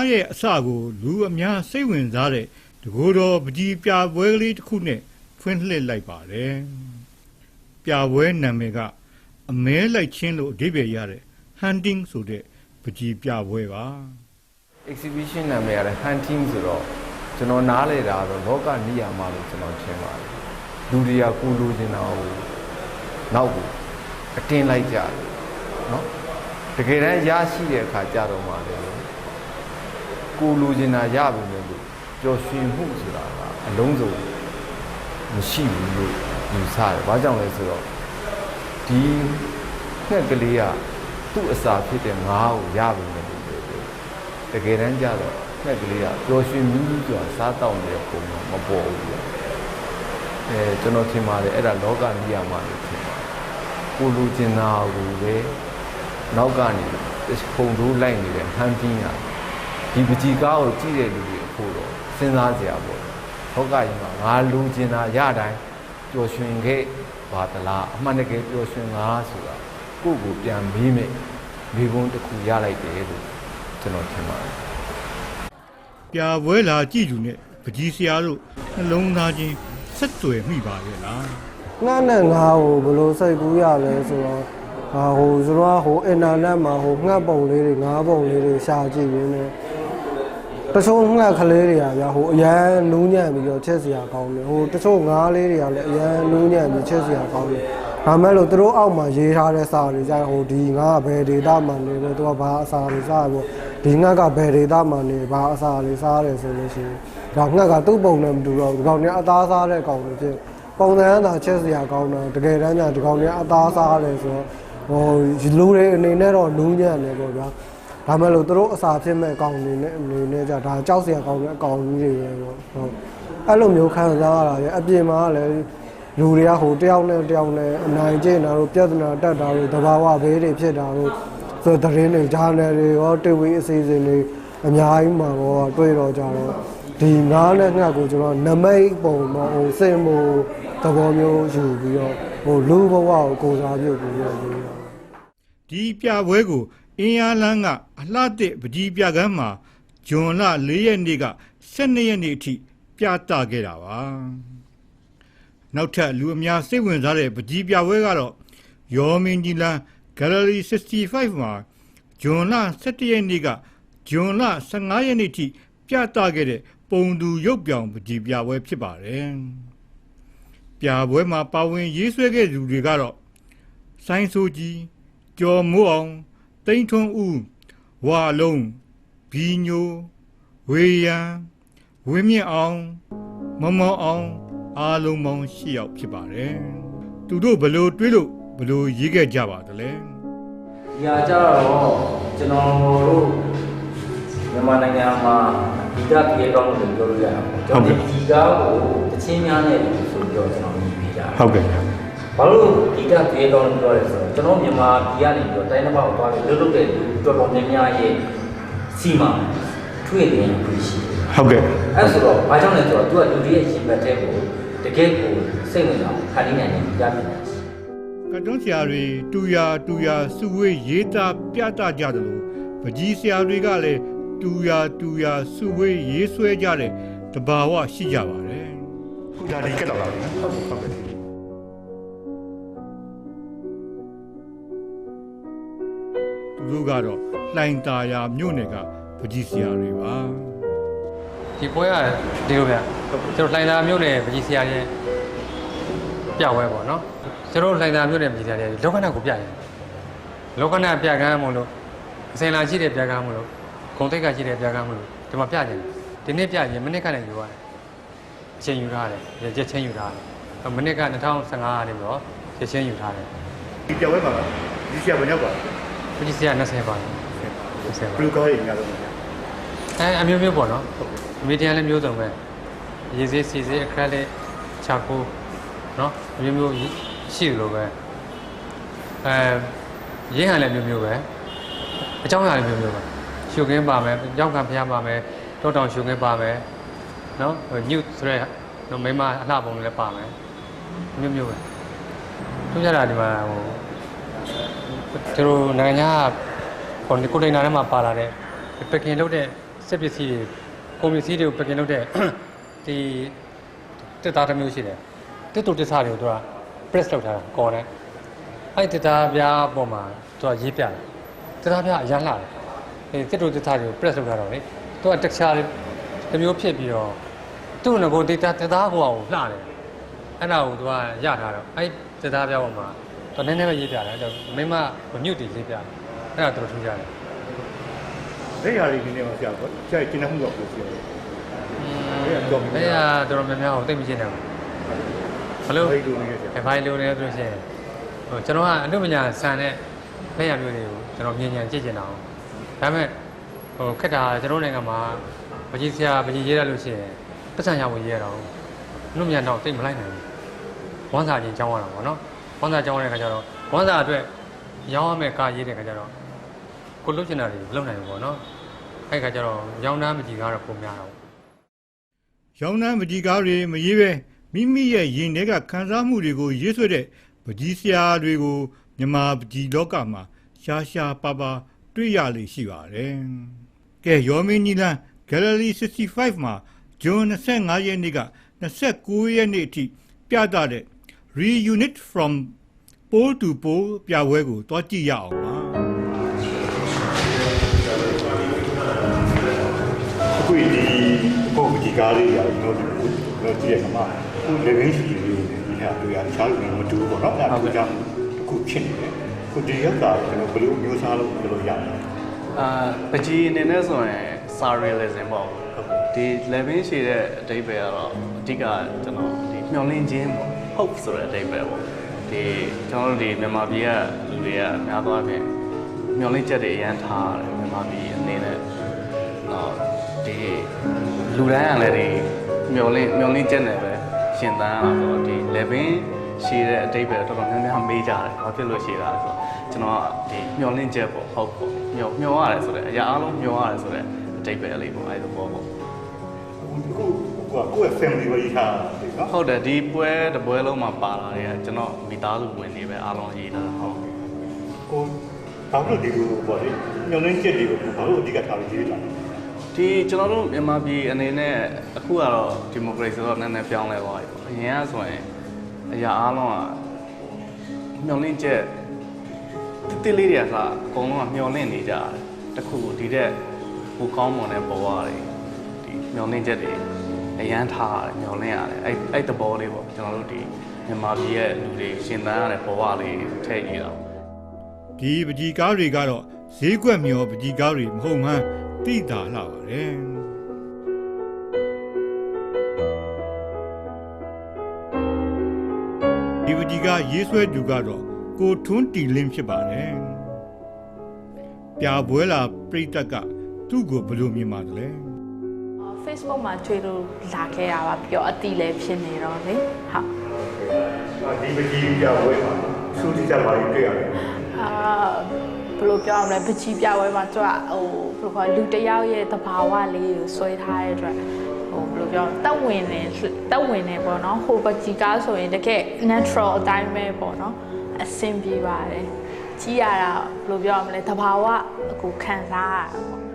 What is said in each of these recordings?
သားရဲ့အစကို လူအများစိတ်ဝင်စားတဲ့တကိုယ်တော်ပဒီပြပွဲကလေးတစ်ခုနဲ့ဖွင့်လှစ်လိုက်ပါတယ်။ပြပွဲနာမည်ကအမဲလိုက်ချင်းလို့အဓိပ္ပာယ်ရတဲ့ hunting ဆိုတဲ့ပဒီပြပွဲပါ။ exhibition နာမည်ကလည်း hunting ဆိုတော့ကျွန်တော်နားလေတာတော့လောကနိယာမလို့ကျွန်တော်ထင်ပါတယ်။လူတွေကကိုလိုချင်တာကိုနောက်ကိုအတင်းလိုက်ကြတယ်နော်။တကယ်တမ်းရရှိတဲ့အခါကြတော့မှလည်း ကိုလိုချင်တာရပြီလေလို့ပျော်ရွှင်မှုဆိုတာကအလုံးစုံမရှိဘူးလို့ယူဆတယ်။ဘာကြောင့်လဲဆိုတော့ဒီငှက်ကလေးကသူ့အစာဖြစ်တဲ့ငါးကိုရပြီလေလို့ပြောတယ်တကယ်တမ်းကျတော့ငှက်ကလေးကပျော်ရွှင်မှုဆိုတာစားတောက်နေတဲ့ပုံတော့မပေါ်ဘူးလေအဲကျွန်တော်ထင်ပါတယ်အဲ့ဒါလောကနိယာမလို့ထင်ပါတယ်ကိုလူကျင်နာကိုပဲနောက်ကနေပုံတိုးလိုက်နေတဲ့ဟန်တင်းက ဒီပကြီးကားကိုကြည့်တဲ့လူတွေအဖို့တော့စဉ်းစားကြရပေါ့လောကကြီးမှာငါလူကျင်နာရတိုင်းပျော်ရွှင်ခဲ့ပါသလားအမှန်တကယ်ပျော်ရွှင်ငါဆိုတာကိုယ့်ကိုပြန်မေးမယ်မိဘုံတစ်ခုရလိုက်တယ်လို့ကျွန်တော်ထင်ပါတယ်။ပြပွဲလာကြည့်သူနဲ့ပကြီးဆရာတို့နှလုံးသားချင်းဆက်သွယ်မိပါရဲ့လားငှက်နဲ့ငါးကိုဘယ်လိုစိတ်ကူးရလဲဆိုတော့ဟာဟိုဆိုတော့ဟိုအင်တာနက်မှာဟိုငှက်ပုံလေးတွေငါးပုံလေးတွေရှာကြည့်ရင်းနဲ့ တချို့ငှက်ကလေးတွေကဗျာဟိုအရန်နူးညံ့ပြီးတော့ချက်စရာကောင်းတယ်ဟိုတချို့ငါးလေးတွေကလည်းအရန်နူးညံ့ပြီးချက်စရာကောင်းတယ်ဒါမဲ့လို့သူတို့အောက်မှာရေးထားတဲ့စာတွေကြဟိုဒီငါကဘယ်ဒေတာမှနေလို့သူကဘာအစာတွေစားပေါ့ဒီငါကဘယ်ဒေတာမှနေဘာအစာတွေစားတယ်ဆိုလို့ရှိရင်ဒါငါကသူ့ပုံနဲ့မတူတော့ဘူးဒီကောင်ကအသားစားတဲ့ကောင်တွေဖြစ်ပုံစံအသာချက်စရာကောင်းတာတကယ်တမ်းကျဒီကောင်တွေအသားစားတယ်ဆိုတော့ဟိုလူတွေအနေနဲ့တော့နူးညံ့တယ်ပေါ့ဗျာ ဒါမဲ့လို့သူတို့အစာဖြစ်မဲ့အကောင်တွေနဲ့အနေနဲ့ကြဒါကြောက်စရာကောင်းတဲ့အကောင်ကြီးတွေပဲပေါ့ဟုတ်အဲ့လိုမျိုးခံစားရတာရအပြင်မှာကလည်းလူတွေကဟိုတယောက်နဲ့တယောက်နဲ့အနိုင်ကျင့်တာတို့ပြဿနာတက်တာတို့တဘာဝဘေးတွေဖြစ်တာတို့ဆိုတဲ့သတင်းတွေဂျာနယ်တွေရောတေဝီအစီအစဉ်တွေအများကြီးမှာတော့တွေ့တော့ကြတော့ဒီငားနဲ့ငှက်ကိုကျွန်တော်နမိတ်ပုံတော့ဟိုစင်မို့သဘောမျိုးယူပြီးတော့ဟိုလူဘဝကိုကိုစားပြုတ်ပြီးတော့ယူတော့။ဒီပြပွဲကို အင်းအားလန်းကအလှတဲ့ပကြီးပြကမ်းမှာဂျွန်လ၄ရက်နေ့က12ရက်နေ့အထိပြသခဲ့တာပါ။နောက်ထပ်လူအများစိတ်ဝင်စားတဲ့ပကြီးပြပွဲကတော့ယောမင်းကြီးလန်း Gallery 65မှာဂျွန်လ17ရက်နေ့ကဂျွန်လ15ရက်နေ့ထိပြသခဲ့တဲ့ပုံသူရုပ်ပြောင်ပကြီးပြပွဲဖြစ်ပါတယ်။ပြပွဲမှာပါဝင်ရေးဆွဲခဲ့သူတွေကတော့ဆိုင်းဆိုကြီးကျော်မိုးအောင် တိန်ထွန်းဦးဝါလုံးဘီညိုဝေယံဝင်းမြင့်အောင်မမောင်အောင်အားလုံးပေါင်း၈ယောက်ဖြစ်ပါတယ်သူတို့ဘလို့တွေးလို့ဘလို့ရေးခဲ့ကြပါသလဲဒီဟာကြတော့ကျွန်တော်တို့မြန်မာနိုင်ငံမှာဒီကပြေကောင်းလို့ပြောလို့ရတာပေါ့ကျွန်တော်ဒီကားကိုတချင်းများနဲ့ဆိုပြီးတော့ကျွန်တော်မြင်ပေးကြတယ်ဟုတ်ကဲ့ ဘာလို့ဒီကပြေကောင်းလို့ပြောလဲဆိုတော့ကျွန်တော်မြန်မာပြည်ကနေပြီးတော့တိုင်းတစ်ပေါက်သွားပြီးလွတ်လွတ်တဲ့လူတော်တော်များများရဲ့စီမံထွေနေပြီးရှိတယ်ဟုတ်ကဲ့အဲဆိုတော့ဘာကြောင့်လဲဆိုတော့သူကလူတွေရဲ့ရှင်ဘက်တဲ့ကိုတကယ်ကိုစိတ်ဝင်စားခါလေးနိုင်နေကြပြီကတ်တွန်းဆရာတွေတူရာတူရာစုဝေးရေးသားပြသကြတယ်လို့ပကြီးဆရာတွေကလည်းတူရာတူရာစုဝေးရေးဆွဲကြတဲ့တဘာဝရှိကြပါတယ်ခုဒါဒီကက်လာလားဟုတ်ဟုတ်ကဲ့ သူတို့ကတော့လှိုင်သာယာမြို့နယ်ကပကြီးဆရာတွေပါဒီပွဲကဒီလိုဗျကျွန်တော်လှိုင်သာမြို့နယ်ပကြီးဆရာရဲ့ပြပွဲပေါ့နော်ကျွန်တော်လှိုင်သာမြို့နယ်ပကြီးဆရာရဲ့လောကနာကိုပြရင်လောကနာပြကမ်းမလို့အစင်လာရှိတဲ့ပြကမ်းမလို့ဂုံတိတ်ကရှိတဲ့ပြကမ်းမလို့ဒီမှာပြကြတယ်ဒီနေ့ပြရင်မနစ်ကလည်းယူရတယ်အချိန်ယူထားတယ်ရက်ချင်းယူထားတယ်မနစ်က2015ကနေပြီးတော့ရက်ချင်းယူထားတယ်ဒီပြပွဲမှာဒီဆရာဘယ်ရောက်ပါလဲ ပကြီးဆရာ20ပါ20ပါဘလူးကားရေးများလို့ဗျာအဲအမျိုးမျိုးပေါ့နော်မီဒီယာလည်းမျိုးစုံပဲရေစေးစီစေးအခရက်လေးချာကိုနော်အမျိုးမျိုးရှိတယ်လို့ပဲအဲရင်းဟန်လည်းမျိုးမျိုးပဲအကြောင်းအရာလည်းမျိုးမျိုးပဲရှုခင်းပါမယ်ကြောက်ကံဖျားပါမယ်တောတောင်ရှုခင်းပါမယ်နော်ညုဆိုရဲနော်မိမအလှပုံလည်းပါမယ်မျိုးမျိုးပဲသူကြတာဒီမှာဟို သူတို့နိုင်ငံခြားဟိုဒီကိုတိန်နာထဲမှာပါလာတဲ့ပက်ကင်လုပ်တဲ့စက်ပစ္စည်းတွေကုန်ပစ္စည်းတွေကိုပက်ကင်လုပ်တဲ့ဒီတက်သားတစ်မျိုးရှိတယ်တက်တူတက်စားတွေကိုသူက press လုပ်ထားတာကော်တယ်အဲ့ဒီတက်သားပြားပေါ်မှာသူကရေးပြတယ်တက်သားပြားအရန်လှတယ်အဲတက်တူတက်စားတွေကို press လုပ်ထားတော့လေသူက texture တစ်မျိုးဖြစ်ပြီးတော့သူ့ငကို data တက်သားကိုလှတယ်အဲ့ဒါကိုသူကရထားတော့အဲ့တက်သားပြားပေါ်မှာ သူနည်းနည်းပဲရေးပြတယ်အဲ့တော့မိမမမြုပ်တည်ရေးပြတယ်အဲ့ဒါသူတို့ထူးကြတယ်လက်ရာတွေဒီနေ့မှာဆရာကဆရာကျင်းနှမှုတော့ပြောစီရတယ်အဲ့ဒါတော်တော်များများကိုသိမရှင်းတယ်ဘလို့ဘယ်လိုနေလဲဆရာအဲဘိုင်လိုနေဆိုလို့ရှိရင်ဟိုကျွန်တော်ကအနုပညာဆန်တဲ့လက်ရမျိုးတွေကိုကျွန်တော်မြင်ညာကြည့်ကျင်တာအောင်ဒါပေမဲ့ဟိုခက်တာကျွန်တော်နိုင်ငံမှာပကြီးဆရာပကြီးရေးရလို့ရှိရင်ပတ်စံရဝင်ရေးရတော့အနုပညာတော့တိတ်မလိုက်နိုင်ဘူးဝမ်းစာချင်းကျောင်းရတာပေါ့နော် ဝမ်းစာကျောင်းရတဲ့ခါကျတော့ဝမ်းစာအတွက်ရောင်းရမယ့်ကားရေးတဲ့ခါကျတော့ကိုလုတ်ချင်တာတွေမလုပ်နိုင်ဘူးပေါ့နော်အဲ့ခါကျတော့ရောင်းနှမ်းမကြည့်ကားတော့ပုံများတော့ရောင်းနှမ်းပကြီးကားတွေမရေးပဲမိမိရဲ့ရင်ထဲကခံစားမှုတွေကိုရေးဆွဲတဲ့ပကြီးဆရာတွေကိုမြန်မာပကြီးလောကမှာရှားရှားပါပါတွေ့ရလေရှိပါတယ်။ကဲရောမင်းနီလန် Gallery 65မှာဇွန်25ရက်နေ့က29ရက်နေ့အထိပြသတဲ့ Reunit from Pole to Pole ပြပွဲကိုတွားကြည့်ရအောင်ပါ။အခုဒီပုံဒီကားလေးရာကျွန်တော်တို့တို့ကြည့်ရမှာအခုလေဘင်းစီလေးဒီဟာတွေ့ရတခြားလူမတူဘူးပေါ့နော်အဲ့ဒါကြောင့်အခုဖြစ်နေတယ်ခုဒီရက်ကကျွန်တော်ဘယ်လိုမျိုးစားလို့ဘယ်လိုရလဲအာပကြီးအနေနဲ့ဆိုရင် surrealism ပေါ့ဒီ level ရှိတဲ့အဓိပ္ပာယ်ကတော့အဓိကကျွန်တော်ဒီမျောလင်းခြင်းပေါ့ hope ဆိုတဲ့အဓိပ္ပာယ်ပေါ့ဒီကျွန်တော်တို့ဒီမြန်မာပြည်ကလူတွေကများသောအားဖြင့်မျောလင်းချက်တွေအရန်ထားရတယ်မြန်မာပြည်အနေနဲ့တော့ဒီလူတိုင်းကလည်းဒီမျောလင်းမျောလင်းချက်နဲ့ပဲရှင်သန်ရတာဆိုတော့ဒီ level ရှိတဲ့အဓိပ္ပာယ်တော်တော်များများမေးကြတယ်။ဘာဖြစ်လို့ရှိတာလဲဆိုတော့ကျွန်တော်ကဒီမျောလင့်ချက်ပေါ့ဟုတ်ပေါ့မျောမျောရတယ်ဆိုတဲ့အရာအလုံးမျောရတယ်ဆိုတဲ့အဓိပ္ပာယ်လေးပေါ့အဲဒီတော့ပေါ့ပေါ့အခုကကိုယ့်ရဲ့ family ပဲရေးထားတယ် နော်ဟုတ်တယ်ဒီပွဲတစ်ပွဲလုံးမှာပါလာတဲ့ကျွန်တော်မိသားစုဝင်တွေပဲအားလုံးရေးတာဟုတ်ကိုဘာလို့ဒီလိုပေါ့လေညှို့နှင်းချက်တွေကိုဘာလို့အဓိကထားပြီးရေးတာလဲဒီကျွန်တော်တို့မြန်မာပြည်အနေနဲ့အခုကတော့ဒီမိုကရေစီတော့နည်းနည်းပြောင်းလဲသွားပြီပေါ့အရင်ကဆိုရင်အရာအားလုံးကမျောလင့်ချက်တိတိလေးတွေကကအကုန်လုံးကမျောလင့်နေကြတယ်တခုခုဒီတဲ့ဟိုကောင်းမွန်တဲ့ဘဝတွေဒီမျောလင့်ချက်တွေ အရန်ထားရတယ်မျောလင့်ရတယ်အဲ့အဲ့တဘောလေးပေါ့ကျွန်တော်တို့ဒီမြန်မာပြည်ရဲ့လူတွေရှင်သန်ရတဲ့ဘဝလေးထည့်ရအောင်ဒီပကြီးကားတွေကတော့ဈေးကွက်မျောပကြီးကားတွေမဟုတ်မှန်းသိတာလာပါတယ်ဒီပကြီးကားရေးဆွဲသူကတော့ကိုထွန်းတီလင်းဖြစ်ပါတယ်ပြပွဲလာပြိတ္တကသူ့ကိုဘယ်လိုမြင်ပါသလဲ Facebook မှာတွေ့လို့လာခဲ့ရပါပြီးတော့အတီလည်းဖြစ်နေတော့လေဟုတ်ဒီပကြီးပြပွဲမှာစူးစီးကြပါလိမ့်တွေ့ရတယ်အာဘယ်လိုပြောရမလဲပကြီးပြပွဲမှာသူကဟိုဘယ်လိုခေါ်လူတစ်ယောက်ရဲ့သဘာဝလေးကိုဆွဲထားတဲ့အတွက်ဟိုဘယ်လိုပြောတက်ဝင်နေတက်ဝင်နေပေါ့နော်ဟိုပကြီးကားဆိုရင်တကယ် natural အတိုင်းပဲပေါ့နော်အဆင်ပြေပါတယ်ကြီးရတာဘယ်လိုပြောရမလဲသဘာဝအခုခံစားရတာပေါ့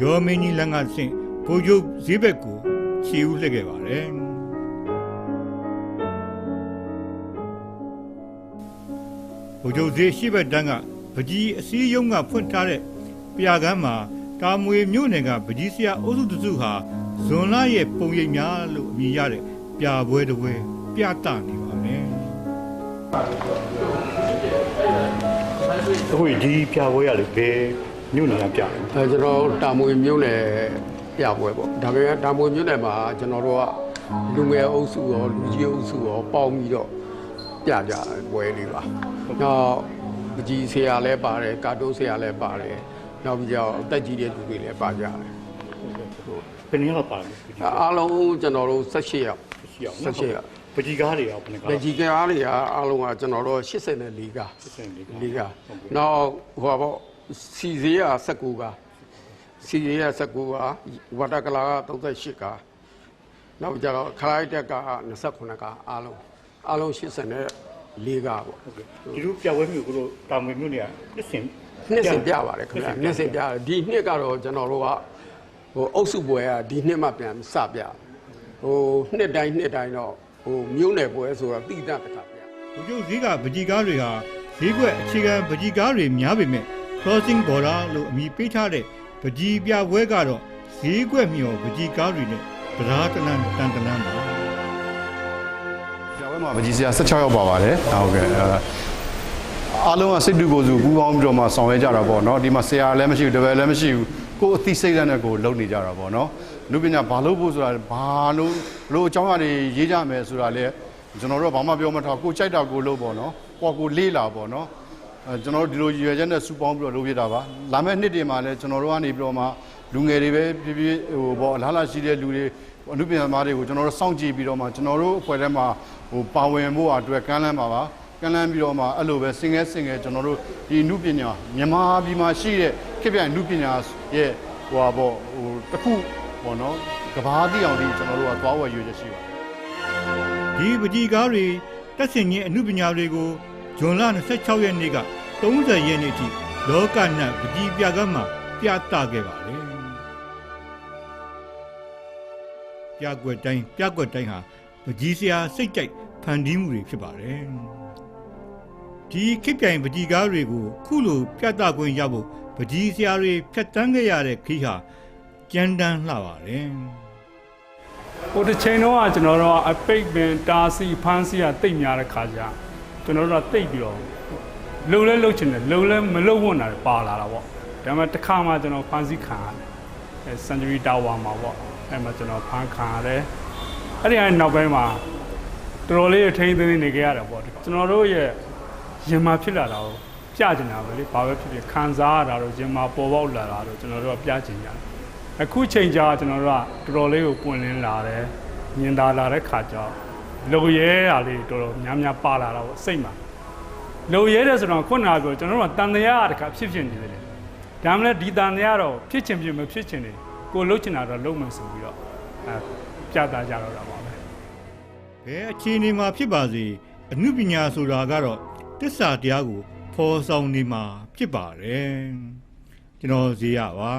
ရောမင်းကြီးလန်ကဆင့်ဘိုးကျုပ်ဈေးဘက်ကိုခြေဦးလှည့်ခဲ့ပါတယ်ဘိုးကျုပ်ဈေးရှိဘက်တန်းကပကြီးအစည်းယုံကဖွင့်ထားတဲ့ပြာကမ်းမှာတာမွေမြို့နယ်ကပကြီးဆရာအုပ်စုတစုဟာဇွန်လရဲ့ပုံရိပ်များလို့အမည်ရတဲ့ပြာပွဲတစ်ပွဲပြသနေပါမယ်အခုဒီပြပွဲရလေဘယ် မြို့နယ်ကပြတယ်အဲကျွန်တော်တာမွေမြို့နယ်ပြပွဲပေါ့ဒါပေမဲ့တာမွေမြို့နယ်မှာကျွန်တော်တို့ကလူငယ်အုပ်စုရောလူကြီးအုပ်စုရောပေါင်းပြီးတော့ပြကြပွဲလေးပါနောက်ပကြီးဆရာလည်းပါတယ်ကာတိုးဆရာလည်းပါတယ်နောက်ပြီးတော့အသက်ကြီးတဲ့လူတွေလည်းပါကြတယ်ဘယ်နည်းတော့ပါလဲအားလုံးကျွန်တော်တို့18ရောက်ရှိအောင်18ရောက်ပကြီးကားတွေရောဘယ်နှကားဗကြီးကားတွေကအားလုံးကကျွန်တော်တို့84ကား84လေးကားနောက်ဟိုပါပေါ့ စီစေးက19ကားစီစေးက19ကားဝတ္တကလာက38ကားနောက်ကြတော့ခလိုက်တက်က29ကားအားလုံးအားလုံး80နဲ့လေးကားပေါ့ဟုတ်ကဲ့ဒီလိုပြပွဲမျိုးကိုတို့တာမွေမျိုးတွေကနှစ်စဉ်နှစ်စဉ်ပြပါတယ်ခင်ဗျာနှစ်စဉ်ပြတယ်ဒီနှစ်ကတော့ကျွန်တော်တို့ကဟိုအုပ်စုပွဲကဒီနှစ်မှပြန်စပြဟိုနှစ်တိုင်းနှစ်တိုင်းတော့ဟိုမြို့နယ်ပွဲဆိုတော့တိတတ်တစ်ခါပြဘုကျုပ်ဈေးကပကြီးကားတွေဟာဈေးကွက်အခြေခံပကြီးကားတွေများပေမဲ့ crossing border လို့အမည်ပေးထားတဲ့ပကြီးပြပွဲကတော့ဈေးကွက်မျောပကြီးကားတွေနဲ့တရားတလန်တန်တလန်ပါပြပွဲမှာပကြီးစရာ16ရောက်ပါပါတယ်ဟုတ်ကဲ့အဲအားလုံးကစိတ်တူကိုယ်စုပူးပေါင်းပြီးတော့မှဆောင်ရွက်ကြတာပေါ့နော်ဒီမှာဆရာလည်းမရှိဘူးတပည့်လည်းမရှိဘူးကိုယ်အသိစိတ်ဓာတ်နဲ့ကိုယ်လုပ်နေကြတာပေါ့နော်လူပညာဘာလို့ဖို့ဆိုတာဘာလို့ဘလို့အကြောင်းအရာတွေရေးကြမယ်ဆိုတာလေကျွန်တော်တို့ကဘာမှပြောမထားကိုယ်ကြိုက်တာကိုယ်လုပ်ပေါ့နော်ကိုယ်ကိုလေးလာပေါ့နော်အဲ ကျွန်တော်တို့ဒီလိုရည်ရွယ်ချက်နဲ့စူပေါင်းပြီးတော့လုပ်ပြတာပါလာမယ့်နှစ်တွေမှာလည်းကျွန်တော်တို့ကနေပြီးတော့မှလူငယ်တွေပဲဖြစ်ဖြစ်ဟိုပေါ့အလားလာရှိတဲ့လူတွေအမှုပညာသမားတွေကိုကျွန်တော်တို့စောင့်ကြည့်ပြီးတော့မှကျွန်တော်တို့အဖွဲ့ထဲမှာဟိုပါဝင်ဖို့အတွက်ကမ်းလှမ်းပါပါကမ်းလှမ်းပြီးတော့မှအဲ့လိုပဲစင်ငယ်စင်ငယ်ကျွန်တော်တို့ဒီအမှုပညာမြန်မာပြည်မှာရှိတဲ့ခေတ်ပြိုင်အမှုပညာရဲ့ဟိုပါပေါ့ဟိုတစ်ခုပေါ့နော်ကဘာတိအောင်ဒီကျွန်တော်တို့ကသွားဝယ်ရွေးချက်ရှိပါတယ်ဒီပကြီးကားတွေတက်ဆင်ခြင်းအမှုပညာတွေကို ဇွန်လ26ရက်နေ့က30ရက်နေ့အထိလောကနတ်ပကြီးပြကမ်းမှာပြသခဲ့ပါတယ်ပြကွက်တိုင်းပြကွက်တိုင်းဟာပကြီးစရာစိတ်ကြိုက်ဖန်တီးမှုတွေဖြစ်ပါတယ်ဒီခိပြိုင်ပကြီးကားတွေကိုခုလိုပြသခွင့်ရဖို့ပကြီးစရာတွေဖြတ်တန်းခဲ့ရတဲ့ခိဟာကြမ်းတမ်းလှပါတယ်ဟိုတစ်ချိန်တော့ကကျွန်တော်တို့ကအပိတ်ပင်တားစီဖန်းစီကတိတ်များတဲ့ခါကျ ကျွန်တော်တို့ကတိတ်ပြီးတော့လုံလဲလုံချင်တယ်လုံလဲမလုံဝန်းတာတွေပါလာတာပေါ့ဒါပေမဲ့တစ်ခါမှကျွန်တော်ဖန်းစီခံရတယ်အဲစန်ဂျူရီတာဝါမှာပေါ့အဲမှာကျွန်တော်ဖန်းခံရတယ်အဲ့ဒီအနောက်ပိုင်းမှာတော်တော်လေးထိန်းသိမ်းနေကြရတယ်ပေါ့ကျွန်တော်တို့ရဲ့ရင်မာဖြစ်လာတာကိုပြကျင်တာပဲလေဘာပဲဖြစ်ဖြစ်ခံစားရတာတော့ရင်မာပေါ်ပေါက်လာတာတော့ကျွန်တော်တို့ကပြကျင်ကြတယ်အခုချိန်ကြာကျွန်တော်တို့ကတော်တော်လေးကိုပွင့်လင်းလာတယ်ညင်သာလာတဲ့ခါကျတော့ လုံရဲတာလေးတော်တော်များများပါလာတာပေါ့စိတ်မှာလုံရဲတယ်ဆိုတော့ခုနကပြောကျွန်တော်တို့ကတန်တရားတခါဖြစ်ဖြစ်နေတယ်လေဒါမှလည်းဒီတန်တရားတော့ဖြစ်ချင်ဖြစ်မဖြစ်ချင်နေကိုလှုပ်ချင်တာတော့လှုပ်မယ်ဆိုပြီးတော့အဲပြတာကြတော့တာပါပဲဘယ်အခြေအနေမှာဖြစ်ပါစေအမှုပညာဆိုတာကတော့တစ္ဆာတရားကိုဖော်ဆောင်နေမှာဖြစ်ပါတယ်ကျွန်တော်ဇေယျပါ